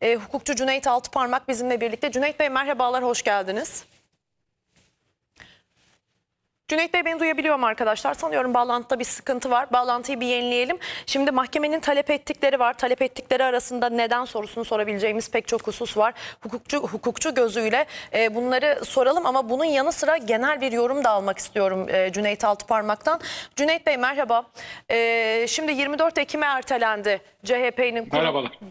E, hukukçu Cüneyt Altıparmak bizimle birlikte. Cüneyt Bey merhabalar, hoş geldiniz. Cüneyt Bey beni duyabiliyor mu arkadaşlar? Sanıyorum bağlantıda bir sıkıntı var. Bağlantıyı bir yenileyelim. Şimdi mahkemenin talep ettikleri var. Talep ettikleri arasında neden sorusunu sorabileceğimiz pek çok husus var. Hukukçu hukukçu gözüyle e, bunları soralım ama bunun yanı sıra genel bir yorum da almak istiyorum e, Cüneyt Altıparmak'tan. Cüneyt Bey merhaba. E, şimdi 24 Ekim'e ertelendi CHP'nin.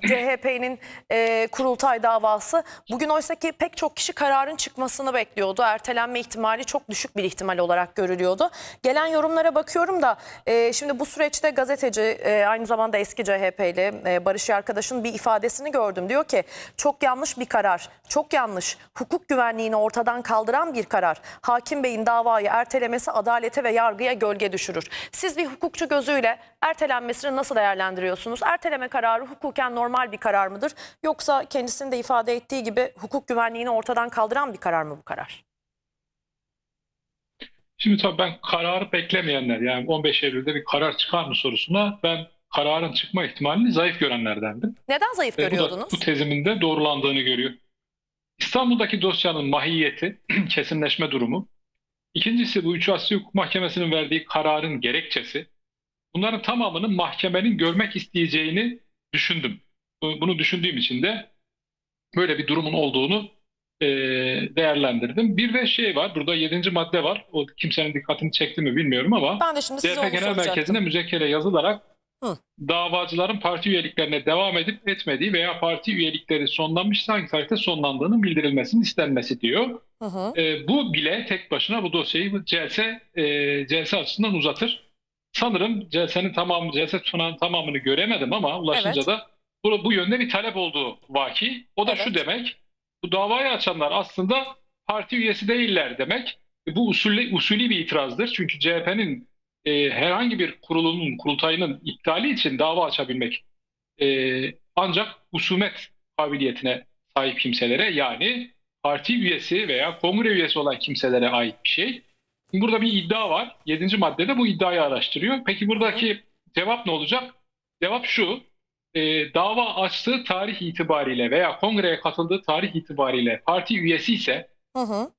CHP'nin e, kurultay davası. Bugün oysa ki pek çok kişi kararın çıkmasını bekliyordu. Ertelenme ihtimali çok düşük bir ihtimal olarak görülüyordu. Gelen yorumlara bakıyorum da e, şimdi bu süreçte gazeteci e, aynı zamanda eski CHP'li e, Barış arkadaşın bir ifadesini gördüm. Diyor ki çok yanlış bir karar, çok yanlış. Hukuk güvenliğini ortadan kaldıran bir karar. Hakim Bey'in davayı ertelemesi adalete ve yargıya gölge düşürür. Siz bir hukukçu gözüyle ertelenmesini nasıl değerlendiriyorsunuz? Erteleme kararı hukuken normal bir karar mıdır? Yoksa kendisinin de ifade ettiği gibi hukuk güvenliğini ortadan kaldıran bir karar mı bu karar? Şimdi tabii ben kararı beklemeyenler yani 15 Eylül'de bir karar çıkar mı sorusuna ben kararın çıkma ihtimalini zayıf görenlerdendim. Neden zayıf Ve bu da görüyordunuz? bu tezimin de doğrulandığını görüyor. İstanbul'daki dosyanın mahiyeti, kesinleşme durumu. İkincisi bu 3 Asya Hukuk Mahkemesi'nin verdiği kararın gerekçesi. Bunların tamamının mahkemenin görmek isteyeceğini düşündüm. Bu- Bunu düşündüğüm için de böyle bir durumun olduğunu e, değerlendirdim. Bir de şey var, burada 7. madde var. O kimsenin dikkatini çekti mi bilmiyorum ama Ben de şimdi onu Genel soracaktım. Merkezi'ne müzekkere yazılarak Hı. davacıların parti üyeliklerine devam edip etmediği veya parti üyelikleri sonlanmışsa hangi tarihte sonlandığının bildirilmesinin istenmesi diyor. Hı hı. E, bu bile tek başına bu dosyayı celse, e, celse açısından uzatır. Sanırım celsenin tamamı, celse tutanağının tamamını göremedim ama ulaşınca Evet. da bu, bu yönde bir talep olduğu vaki. O da şu Evet. demek, bu davayı açanlar aslında parti üyesi değiller demek. E, Bu usulü, usulü bir itirazdır. Çünkü CHP'nin e, herhangi bir kurulunun, kurultayının iptali için dava açabilmek e, ancak husumet kabiliyetine sahip kimselere yani parti üyesi veya kongre üyesi olan kimselere ait bir şey. Burada bir iddia var. 7. maddede bu iddiayı araştırıyor. Peki buradaki cevap ne olacak? Cevap şu. E, dava açtığı tarih itibariyle veya kongreye katıldığı tarih itibariyle parti üyesi ise Hı hı.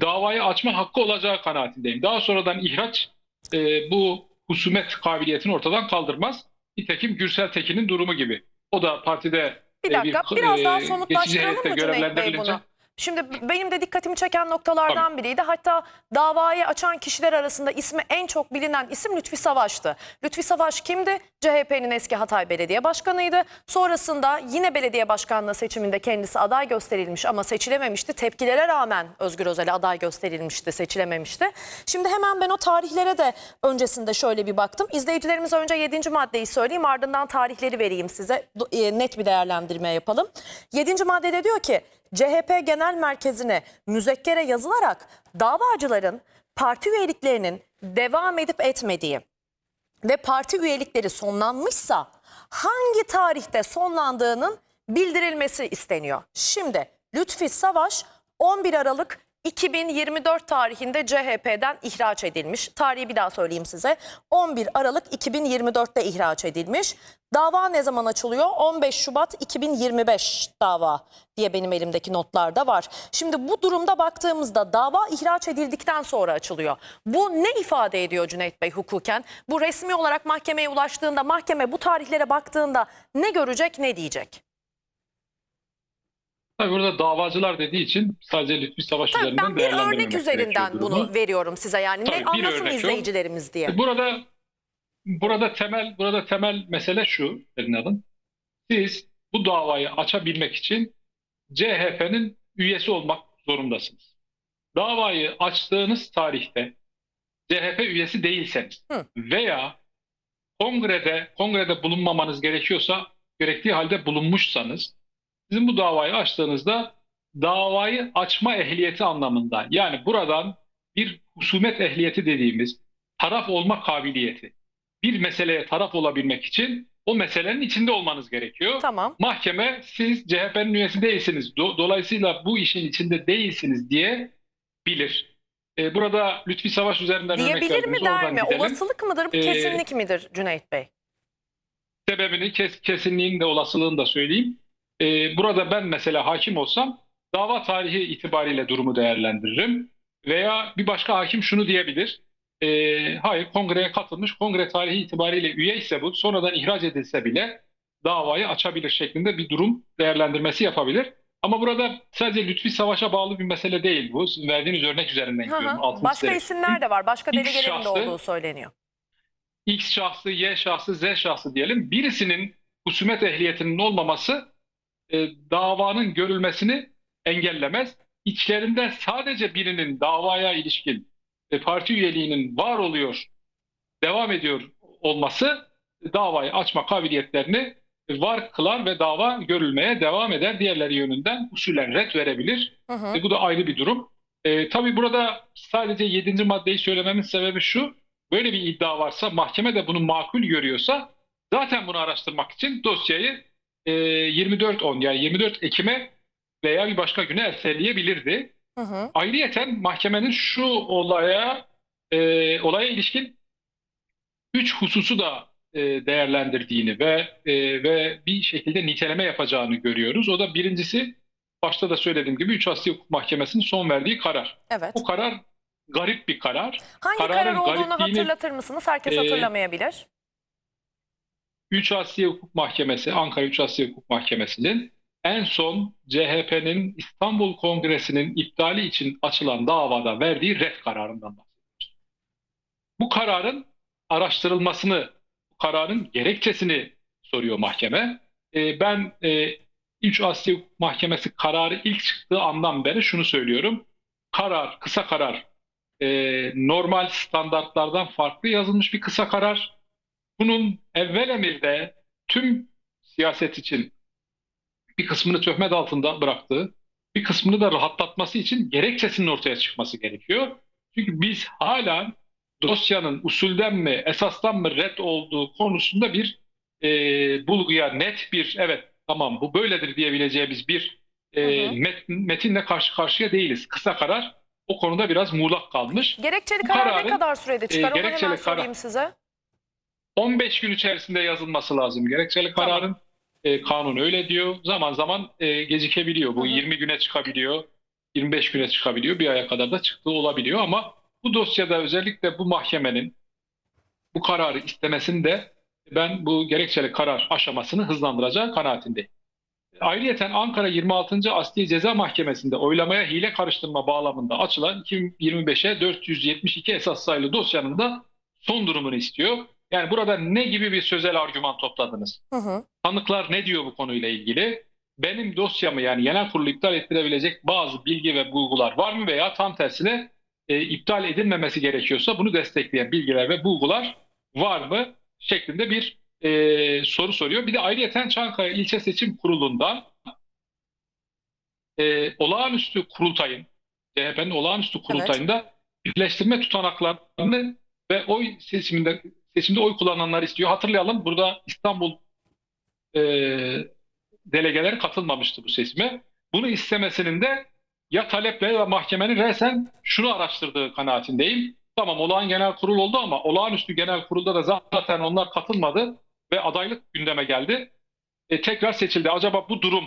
davayı açma hakkı olacağı kanaatindeyim. Daha sonradan ihraç e, bu husumet kabiliyetini ortadan kaldırmaz. Nitekim Gürsel Tekin'in durumu gibi. O da partide Bir e, dakika bir, biraz e, daha somutlaştıralım mı Cüneyt Bey bunu? Şimdi benim de dikkatimi çeken noktalardan biriydi. Hatta davayı açan kişiler arasında ismi en çok bilinen isim Lütfi Savaş'tı. Lütfi Savaş kimdi? CHP'nin eski Hatay Belediye Başkanı'ydı. Sonrasında yine belediye başkanlığı seçiminde kendisi aday gösterilmiş ama seçilememişti. Tepkilere rağmen Özgür Özel'e aday gösterilmişti, seçilememişti. Şimdi hemen ben o tarihlere de öncesinde şöyle bir baktım. İzleyicilerimiz önce 7. maddeyi söyleyeyim ardından tarihleri vereyim size. E, Net bir değerlendirme yapalım. 7. maddede diyor ki CHP Genel Merkezi'ne müzekkere yazılarak davacıların parti üyeliklerinin devam edip etmediği ve parti üyelikleri sonlanmışsa hangi tarihte sonlandığının bildirilmesi isteniyor. Şimdi Lütfi Savaş 11 Aralık 2024 tarihinde CHP'den ihraç edilmiş. Tarihi bir daha söyleyeyim size. 11 Aralık 2024'te ihraç edilmiş. Dava ne zaman açılıyor? 15 Şubat 2025 dava diye benim elimdeki notlarda var. Şimdi bu durumda baktığımızda dava ihraç edildikten sonra açılıyor. Bu ne ifade ediyor Cüneyt Bey hukuken? Bu resmi olarak mahkemeye ulaştığında mahkeme bu tarihlere baktığında ne görecek ne diyecek? Tabii burada davacılar dediği için sadece Lütfi Savaş Tabii üzerinden ben bir örnek üzerinden bunu veriyorum size yani. Tabii ne bir anlasın izleyicilerimiz diye. Burada burada temel burada temel mesele şu Pelin Hanım. Siz bu davayı açabilmek için CHP'nin üyesi olmak zorundasınız. Davayı açtığınız tarihte CHP üyesi değilseniz Hı. veya kongrede kongrede bulunmamanız gerekiyorsa gerektiği halde bulunmuşsanız sizin bu davayı açtığınızda davayı açma ehliyeti anlamında yani buradan bir husumet ehliyeti dediğimiz taraf olma kabiliyeti. Bir meseleye taraf olabilmek için o meselenin içinde olmanız gerekiyor. Tamam. Mahkeme siz CHP'nin üyesi değilsiniz. Do- dolayısıyla bu işin içinde değilsiniz diye bilir. Ee, burada Lütfi Savaş üzerinden örnek Diyebilir mi verdiniz. der mi? gidelim. Olasılık mıdır bu Ee, kesinlik midir Cüneyt Bey? Sebebini, kes, kesinliğini de olasılığını da söyleyeyim. E, burada ben mesela hakim olsam dava tarihi itibariyle durumu değerlendiririm. Veya bir başka hakim şunu diyebilir. E, hayır kongreye katılmış, kongre tarihi itibariyle üye ise bu sonradan ihraç edilse bile davayı açabilir şeklinde bir durum değerlendirmesi yapabilir. Ama burada sadece Lütfi Savaş'a bağlı bir mesele değil bu. Sizin verdiğiniz örnek üzerinden gidiyorum. Başka çizerek. isimler de var. Başka delegelerin de olduğu söyleniyor. X şahsı, Y şahsı, Z şahsı diyelim. Birisinin husumet ehliyetinin olmaması e, davanın görülmesini engellemez. İçlerinden sadece birinin davaya ilişkin e, parti üyeliğinin var oluyor, devam ediyor olması davayı açma kabiliyetlerini var kılar ve dava görülmeye devam eder. Diğerleri yönünden usulen red verebilir. Hı hı. E, bu da ayrı bir durum. E, tabii burada sadece 7. maddeyi söylememin sebebi şu. Böyle bir iddia varsa mahkeme de bunu makul görüyorsa zaten bunu araştırmak için dosyayı e, 24-10 yani 24 Ekim'e veya bir başka güne erteleyebilirdi. Hı hı. Ayrıyeten mahkemenin şu olaya e, olaya ilişkin üç hususu da e, değerlendirdiğini ve e, ve bir şekilde niteleme yapacağını görüyoruz. O da birincisi başta da söylediğim gibi 3 Asya Hukuk Mahkemesi'nin son verdiği karar. Evet. Bu karar garip bir karar. Hangi kararın karar olduğunu hatırlatır mısınız? Herkes Ee, hatırlamayabilir. 3 Asya Hukuk Mahkemesi, Ankara 3 Asya Hukuk Mahkemesi'nin en son CHP'nin İstanbul Kongresi'nin iptali için açılan davada verdiği red kararından bahsediyoruz. Bu kararın araştırılmasını, bu kararın gerekçesini soruyor mahkeme. Ee, ben e, 3 Asya Hukuk Mahkemesi kararı ilk çıktığı andan beri şunu söylüyorum. Karar, kısa karar, e, normal standartlardan farklı yazılmış bir kısa karar. Bunun evvel emirde tüm siyaset için bir kısmını töhmet altında bıraktığı, bir kısmını da rahatlatması için gerekçesinin ortaya çıkması gerekiyor. Çünkü biz hala dosyanın usulden mi, esastan mı red olduğu konusunda bir e, bulguya net bir evet tamam bu böyledir diyebileceğimiz bir e, met- metinle karşı karşıya değiliz. Kısa karar o konuda biraz muğlak kalmış. Gerekçeli bu karar ne kararın, kadar sürede çıkar? Onu gerekçeli hemen karar- sorayım size. 15 gün içerisinde yazılması lazım. Gerekçeli Tamam. kararın e, kanun öyle diyor. Zaman zaman e, gecikebiliyor. Bu Hı hı. 20 güne çıkabiliyor. 25 güne çıkabiliyor. Bir aya kadar da çıktığı olabiliyor ama bu dosyada özellikle bu mahkemenin bu kararı istemesinde ben bu gerekçeli karar aşamasını hızlandıracağı kanaatindeyim. Ayrıyeten Ankara 26. Asliye Ceza Mahkemesi'nde oylamaya hile karıştırma bağlamında açılan 2025'e 472 esas sayılı dosyanın da son durumunu istiyor. Yani burada ne gibi bir sözel argüman topladınız? Hı hı. Tanıklar ne diyor bu konuyla ilgili? Benim dosyamı yani genel kurulu iptal ettirebilecek bazı bilgi ve bulgular var mı veya tam tersine e, iptal edilmemesi gerekiyorsa bunu destekleyen bilgiler ve bulgular var mı şeklinde bir e, soru soruyor. Bir de ayrıyeten Çankaya İlçe Seçim Kurulu'ndan e, olağanüstü kurultayın, CHP'nin olağanüstü kurultayında birleştirme tutanaklarını ve oy seçiminde seçimde oy kullananları istiyor. Hatırlayalım burada İstanbul e, delegeleri katılmamıştı bu seçime. Bunu istemesinin de ya taleple ya mahkemenin resen şunu araştırdığı kanaatindeyim. Tamam olağan genel kurul oldu ama olağanüstü genel kurulda da zaten onlar katılmadı ve adaylık gündeme geldi. E, tekrar seçildi. Acaba bu durum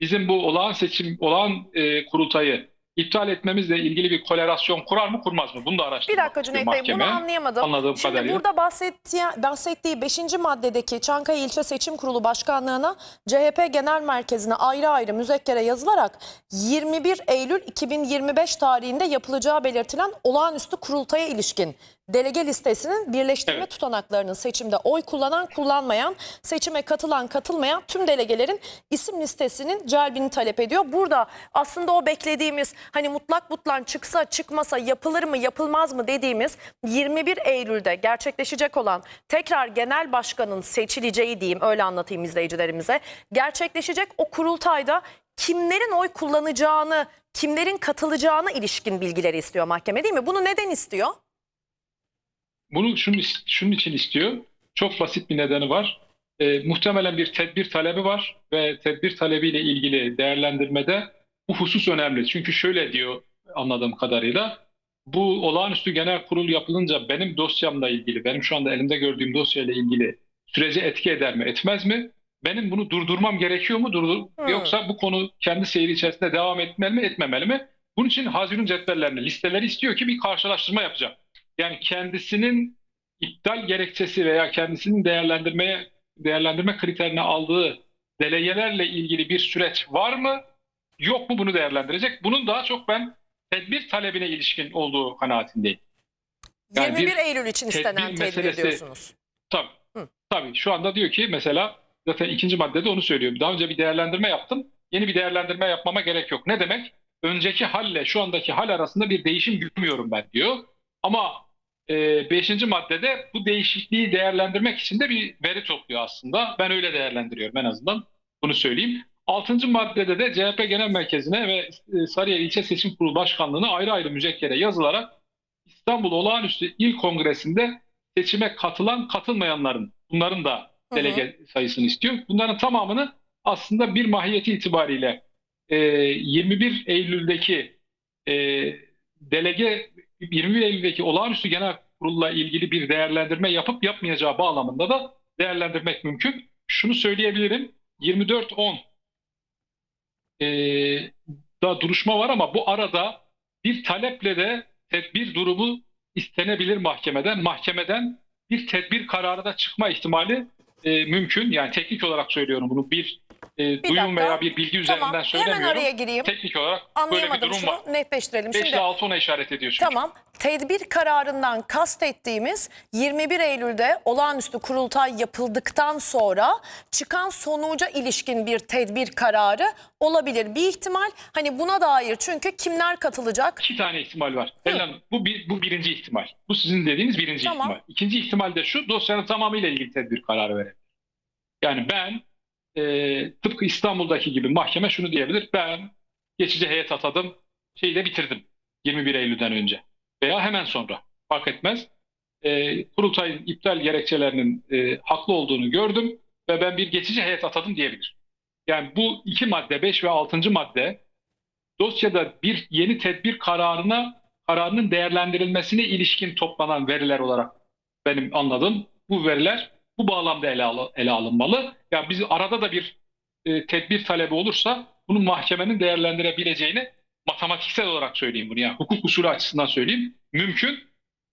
bizim bu olağan seçim, olağan e, kurultayı iptal etmemizle ilgili bir korelasyon kurar mı kurmaz mı? Bunu da Bir araştırmak dakika istiyor Cüneyt Bey bunu anlayamadım. Anladığım Şimdi kadarıyla. burada bahsettiği, bahsettiği 5. maddedeki Çankaya İlçe Seçim Kurulu Başkanlığı'na CHP Genel Merkezi'ne ayrı ayrı müzekkere yazılarak 21 Eylül 2025 tarihinde yapılacağı belirtilen olağanüstü kurultaya ilişkin delege listesinin birleştirme Evet. tutanaklarının seçimde oy kullanan kullanmayan, seçime katılan katılmayan tüm delegelerin isim listesinin celbini talep ediyor. Burada aslında o beklediğimiz hani mutlak butlan çıksa çıkmasa yapılır mı yapılmaz mı dediğimiz 21 Eylül'de gerçekleşecek olan tekrar genel başkanın seçileceği diyeyim öyle anlatayım izleyicilerimize. Gerçekleşecek o kurultayda kimlerin oy kullanacağını, kimlerin katılacağına ilişkin bilgileri istiyor mahkeme değil mi? Bunu neden istiyor? Bunu şunun, şunun için istiyor. Çok basit bir nedeni var. E, muhtemelen bir tedbir talebi var ve tedbir talebiyle ilgili değerlendirmede bu husus önemli. Çünkü şöyle diyor anladığım kadarıyla bu olağanüstü genel kurul yapılınca benim dosyamla ilgili, benim şu anda elimde gördüğüm dosyayla ilgili sürece etki eder mi, etmez mi? benim bunu durdurmam gerekiyor mu durdur Hmm. yoksa bu konu kendi seyri içerisinde devam etmeli mi etmemeli mi? Bunun için Haziran cetvellerini listeleri istiyor ki bir karşılaştırma yapacak. Yani kendisinin iptal gerekçesi veya kendisinin değerlendirmeye değerlendirme kriterine aldığı delegelerle ilgili bir süreç var mı? Yok mu bunu değerlendirecek? Bunun daha çok ben tedbir talebine ilişkin olduğu kanaatindeyim. Yani bir 21 Eylül için istenen tedbir tedbir meselesi- diyorsunuz. Tabii. Hı. Tabii. Şu anda diyor ki mesela zaten ikinci maddede onu söylüyor. Daha önce bir değerlendirme yaptım. Yeni bir değerlendirme yapmama gerek yok. Ne demek? Önceki halle şu andaki hal arasında bir değişim görmüyorum ben diyor. Ama e, beşinci maddede bu değişikliği değerlendirmek için de bir veri topluyor aslında. Ben öyle değerlendiriyorum en azından. Bunu söyleyeyim. Altıncı maddede de CHP Genel Merkezi'ne ve e, Sarıyer İlçe Seçim Kurulu Başkanlığı'na ayrı ayrı müzekkere yazılarak İstanbul Olağanüstü İl Kongresi'nde seçime katılan katılmayanların bunların da Hı hı. delege sayısını istiyor. Bunların tamamını aslında bir mahiyeti itibariyle e, 21 Eylül'deki e, delege 21 Eylül'deki olağanüstü genel kurulla ilgili bir değerlendirme yapıp yapmayacağı bağlamında da değerlendirmek mümkün. Şunu söyleyebilirim. 24-10 e, da duruşma var ama bu arada bir taleple de tedbir durumu istenebilir mahkemeden. Mahkemeden bir tedbir kararı da çıkma ihtimali e, mümkün. Yani teknik olarak söylüyorum bunu bir, e, duyum dakika. veya bir bilgi üzerinden Tamam hemen söylemiyorum. araya gireyim. Teknik olarak böyle bir durum var. şunu netleştirelim. 5 Şimdi ile 6 ona işaret ediyor çünkü. Tamam. Tedbir kararından kastettiğimiz 21 Eylül'de olağanüstü kurultay yapıldıktan sonra çıkan sonuca ilişkin bir tedbir kararı olabilir. Bir ihtimal hani buna dair çünkü kimler katılacak? İki tane ihtimal var. Hanım, bu, bir, bu birinci ihtimal. Bu sizin dediğiniz birinci Tamam. ihtimal. İkinci ihtimal de şu dosyanın tamamıyla ilgili tedbir kararı verebilir. Yani ben e, tıpkı İstanbul'daki gibi mahkeme şunu diyebilir. Ben geçici heyet atadım. Şeyi de bitirdim. 21 Eylül'den önce. Veya hemen sonra. Fark etmez. E, kurultayın iptal gerekçelerinin e, haklı olduğunu gördüm ve ben bir geçici heyet atadım diyebilir. Yani bu iki madde 5 ve 6. madde dosyada bir yeni tedbir kararına kararının değerlendirilmesine ilişkin toplanan veriler olarak benim anladığım bu veriler bu bağlamda ele, al- ele alınmalı. Yani biz arada da bir e, tedbir talebi olursa bunu mahkemenin değerlendirebileceğini matematiksel olarak söyleyeyim bunu yani hukuk usulü açısından söyleyeyim. Mümkün.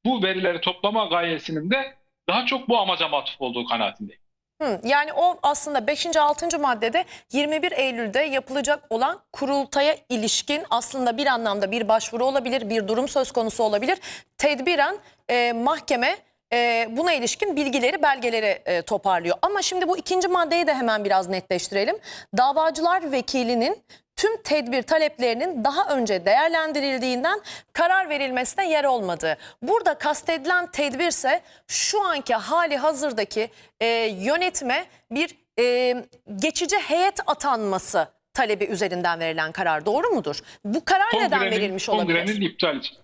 Bu verileri toplama gayesinin de daha çok bu amaca matuf olduğu kanaatindeyim. Hı, yani o aslında 5. 6. maddede 21 Eylül'de yapılacak olan kurultaya ilişkin aslında bir anlamda bir başvuru olabilir, bir durum söz konusu olabilir. Tedbiren e, mahkeme e, buna ilişkin bilgileri, belgeleri e, toparlıyor. Ama şimdi bu ikinci maddeyi de hemen biraz netleştirelim. Davacılar vekilinin tüm tedbir taleplerinin daha önce değerlendirildiğinden karar verilmesine yer olmadığı. Burada kastedilen tedbirse şu anki hali hazırdaki e, yönetime bir e, geçici heyet atanması talebi üzerinden verilen karar doğru mudur? Bu karar neden Kongrenin- verilmiş olabilir? Kongrenin iptal için.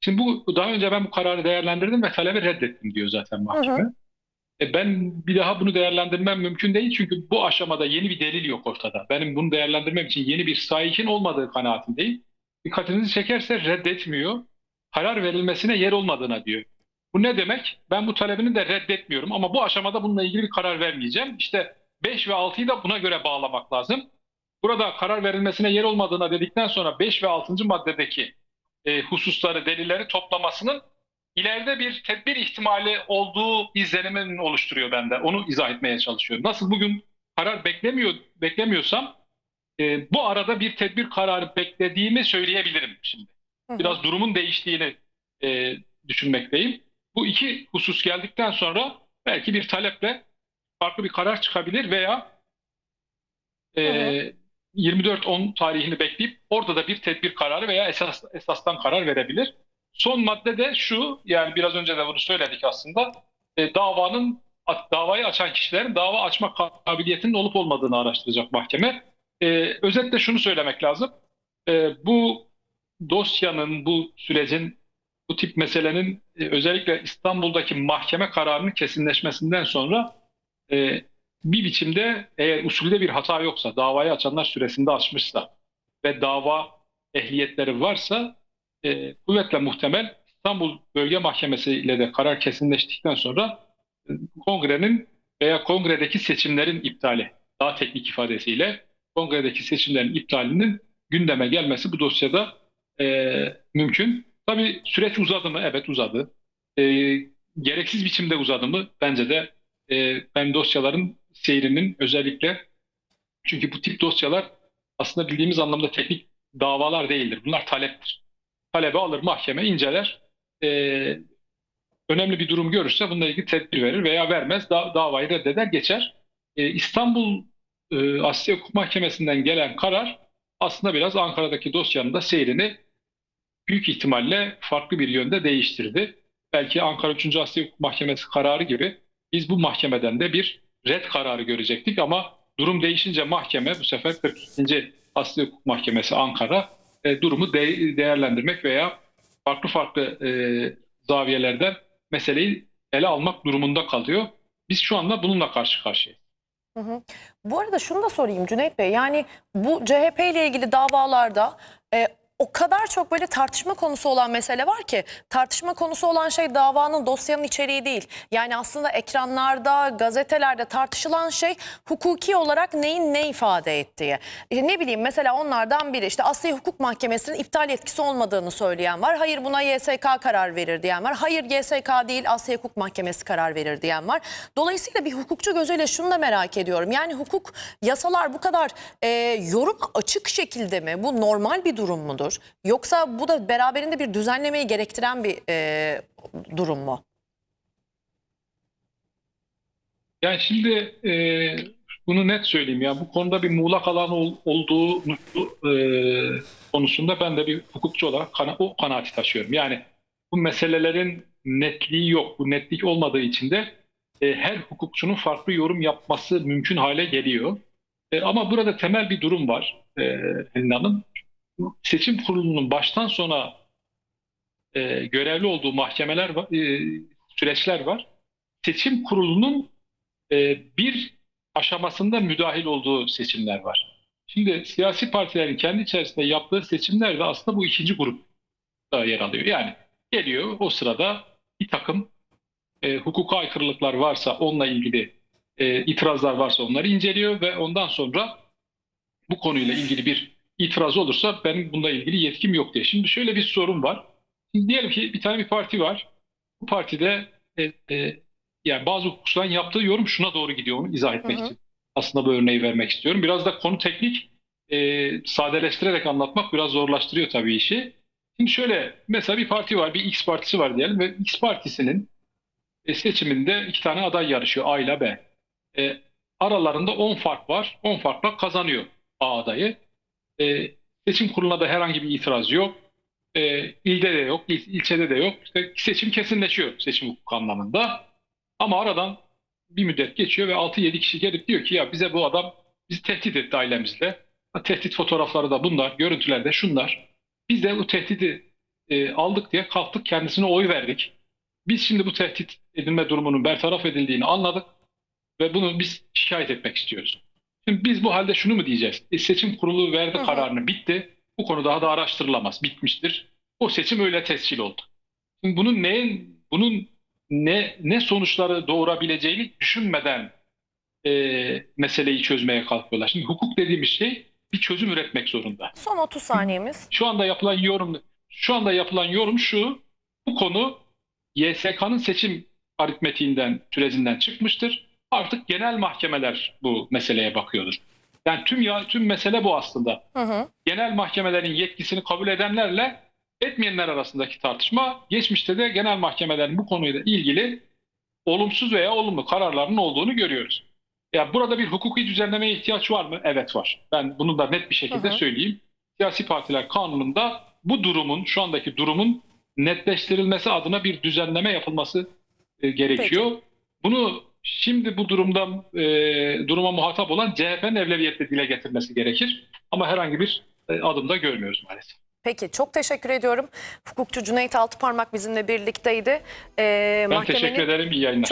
Şimdi bu daha önce ben bu kararı değerlendirdim ve talebi reddettim diyor zaten mahkeme. E ben bir daha bunu değerlendirmem mümkün değil çünkü bu aşamada yeni bir delil yok ortada. Benim bunu değerlendirmem için yeni bir sahikin olmadığı kanaatindeyim. Dikkatinizi çekerse reddetmiyor. Karar verilmesine yer olmadığına diyor. Bu ne demek? Ben bu talebini de reddetmiyorum ama bu aşamada bununla ilgili bir karar vermeyeceğim. İşte 5 ve 6'yı da buna göre bağlamak lazım. Burada karar verilmesine yer olmadığına dedikten sonra 5 ve 6. maddedeki e, hususları, delilleri toplamasının ileride bir tedbir ihtimali olduğu izlenimini oluşturuyor bende. Onu izah etmeye çalışıyorum. Nasıl bugün karar beklemiyor beklemiyorsam e, bu arada bir tedbir kararı beklediğimi söyleyebilirim şimdi. Hı hı. Biraz durumun değiştiğini e, düşünmekteyim. Bu iki husus geldikten sonra belki bir taleple farklı bir karar çıkabilir veya e, Hı 24-10 tarihini bekleyip orada da bir tedbir kararı veya esas esastan karar verebilir. Son madde de şu, yani biraz önce de bunu söyledik aslında. E, davanın davayı açan kişilerin dava açma kabiliyetinin olup olmadığını araştıracak mahkeme. E, özetle şunu söylemek lazım. E, bu dosyanın, bu sürecin, bu tip meselenin e, özellikle İstanbul'daki mahkeme kararının kesinleşmesinden sonra e, bir biçimde eğer usulde bir hata yoksa, davayı açanlar süresinde açmışsa ve dava ehliyetleri varsa e, kuvvetle muhtemel İstanbul Bölge Mahkemesi ile de karar kesinleştikten sonra e, kongrenin veya kongredeki seçimlerin iptali daha teknik ifadesiyle kongredeki seçimlerin iptalinin gündeme gelmesi bu dosyada e, mümkün. Tabii süreç uzadı mı? Evet uzadı. E, gereksiz biçimde uzadı mı? Bence de e, ben dosyaların seyrinin özellikle çünkü bu tip dosyalar aslında bildiğimiz anlamda teknik davalar değildir. Bunlar taleptir. Talebe alır mahkeme inceler. E, önemli bir durum görürse bununla ilgili tedbir verir veya vermez. Da, davayı reddeder geçer. E, İstanbul e, Asya Hukuk Mahkemesi'nden gelen karar aslında biraz Ankara'daki dosyanın da seyrini büyük ihtimalle farklı bir yönde değiştirdi. Belki Ankara 3. Asya Hukuk Mahkemesi kararı gibi biz bu mahkemeden de bir red kararı görecektik ama durum değişince mahkeme bu sefer 42. Asya Hukuk Mahkemesi Ankara e, durumu de- değerlendirmek veya farklı farklı e, zaviyelerden meseleyi ele almak durumunda kalıyor. Biz şu anda bununla karşı karşıyayız. Hı hı. Bu arada şunu da sorayım Cüneyt Bey. Yani bu CHP ile ilgili davalarda e, o kadar çok böyle tartışma konusu olan mesele var ki tartışma konusu olan şey davanın dosyanın içeriği değil. Yani aslında ekranlarda, gazetelerde tartışılan şey hukuki olarak neyin ne ifade ettiği. E, ne bileyim mesela onlardan biri işte Asya Hukuk Mahkemesi'nin iptal etkisi olmadığını söyleyen var. Hayır buna YSK karar verir diyen var. Hayır YSK değil Asya Hukuk Mahkemesi karar verir diyen var. Dolayısıyla bir hukukçu gözüyle şunu da merak ediyorum. Yani hukuk yasalar bu kadar e, yorum açık şekilde mi? Bu normal bir durum mudur? Yoksa bu da beraberinde bir düzenlemeyi gerektiren bir e, durum mu? Yani şimdi e, bunu net söyleyeyim ya bu konuda bir muğlak alan ol- olduğu e, konusunda ben de bir hukukçu olarak kana, o kanaati taşıyorum. Yani bu meselelerin netliği yok. Bu netlik olmadığı için de e, her hukukçunun farklı yorum yapması mümkün hale geliyor. E, ama burada temel bir durum var e, Helin Hanım. Seçim kurulunun baştan sona e, görevli olduğu mahkemeler e, süreçler var. Seçim kurulunun e, bir aşamasında müdahil olduğu seçimler var. Şimdi siyasi partilerin kendi içerisinde yaptığı seçimler de aslında bu ikinci grupta yer alıyor. Yani geliyor o sırada bir takım e, hukuka aykırılıklar varsa onunla ilgili e, itirazlar varsa onları inceliyor ve ondan sonra bu konuyla ilgili bir itiraz olursa benim bununla ilgili yetkim yok diye. Şimdi şöyle bir sorun var. Şimdi diyelim ki bir tane bir parti var. Bu partide e, e, yani bazı hukukçuların yaptığı yorum şuna doğru gidiyor onu izah etmek Hı hı. için. Aslında bu örneği vermek istiyorum. Biraz da konu teknik e, sadeleştirerek anlatmak biraz zorlaştırıyor tabii işi. Şimdi şöyle mesela bir parti var bir X partisi var diyelim ve X partisinin e, seçiminde iki tane aday yarışıyor A ile B. E, aralarında 10 fark var. 10 farkla kazanıyor A adayı. E, seçim kuruluna da herhangi bir itiraz yok. E, ilde de yok, il- ilçede de yok. İşte seçim kesinleşiyor seçim hukuku anlamında. Ama aradan bir müddet geçiyor ve 6-7 kişi gelip diyor ki ya bize bu adam bizi tehdit etti ailemizle. Ha, Tehdit fotoğrafları da bunlar, görüntüler de şunlar. Biz de bu tehdidi e, aldık diye kalktık kendisine oy verdik. Biz şimdi bu tehdit edilme durumunun bertaraf edildiğini anladık ve bunu biz şikayet etmek istiyoruz. Şimdi biz bu halde şunu mu diyeceğiz? E, seçim kurulu verdi Hı hı. kararını bitti. Bu konu daha da araştırılamaz, bitmiştir. O seçim öyle tescil oldu. Şimdi bunun neyin, bunun ne ne sonuçları doğurabileceğini düşünmeden e, meseleyi çözmeye kalkıyorlar. Şimdi hukuk dediğimiz şey bir çözüm üretmek zorunda. Son 30 saniyemiz. Şu anda yapılan yorum şu anda yapılan yorum şu. Bu konu YSK'nın seçim aritmetiğinden, sürecinden çıkmıştır. Artık genel mahkemeler bu meseleye bakıyordur. Yani tüm ya tüm mesele bu aslında. Hı hı. Genel mahkemelerin yetkisini kabul edenlerle etmeyenler arasındaki tartışma. Geçmişte de genel mahkemelerin bu konuyla ilgili olumsuz veya olumlu kararlarının olduğunu görüyoruz. Ya burada bir hukuki düzenlemeye ihtiyaç var mı? Evet var. Ben bunu da net bir şekilde Hı hı. söyleyeyim. Siyasi partiler kanununda bu durumun, şu andaki durumun netleştirilmesi adına bir düzenleme yapılması e, gerekiyor. Bunu şimdi bu durumda e, duruma muhatap olan CHP'nin evleviyetle dile getirmesi gerekir. Ama herhangi bir e, adım da görmüyoruz maalesef. Peki çok teşekkür ediyorum. Hukukçu Cüneyt Altıparmak bizimle birlikteydi. Ee, Ben teşekkür ederim. İyi yayınlar.